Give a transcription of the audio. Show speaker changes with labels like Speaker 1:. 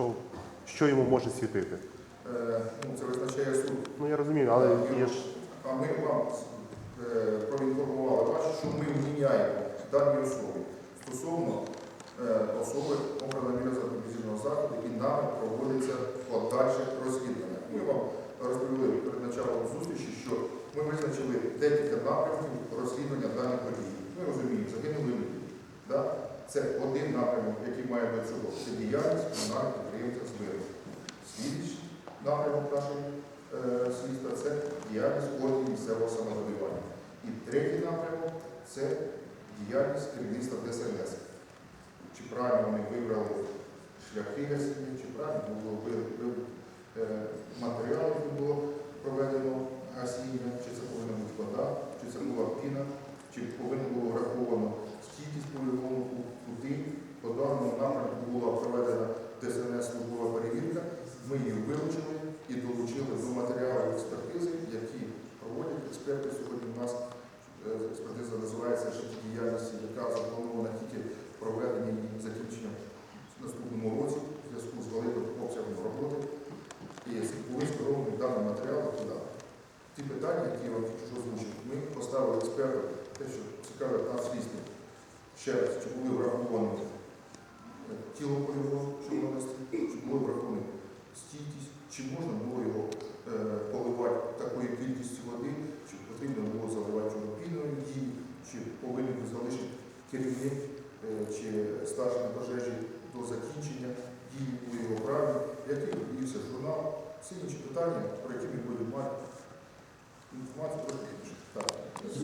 Speaker 1: що, що йому може світити.
Speaker 2: Е, ну, це визначає суд.
Speaker 1: Ну я розумію, але є ж
Speaker 2: А ми вам е, проінформували вас, що ми вміняємо даній особі стосовно е, особи обрана міра запобіжного заходу і нами проводиться подальше розслідування. Ми вам розповіли перед началом зустрічі, що ми визначили декілька напрямків розслідування даних подій. Ми розуміємо? Це один напрямок, який має до цього. Це діяльність комунального підприємця з миру. Слідчий напрямок нашої е, слідства це діяльність органів місцевого самоврядування. І третій напрямок це діяльність керівництва ДСНС. Чи правильно вони вибрали шляхи гасіння, чи правильно було е, матеріал, який було проведено гасіння, чи це повинна бути вода, чи це була піна, чи повинно було враховано стійкість полігону, У нас е, експертиза називається життєдіяльності, яка запланована тільки проведення і закінченням в наступному році в зв'язку з великим обсягом роботи. І були скеровані дані матеріали туди. Ті питання, які я озвучив, ми поставили експертам, те, що цікавить нас слідство. Ще раз, чи були враховані тіло полігону, воно чи були враховані стійкість, чи можна було е, поливати такою кількістю води, чи потрібно було заливати його піною дії, чи повинен залишити керівник е, чи старший пожежі до закінчення дії у його праві, який відвівся журнал, всі інші питання, про які ми будемо мати.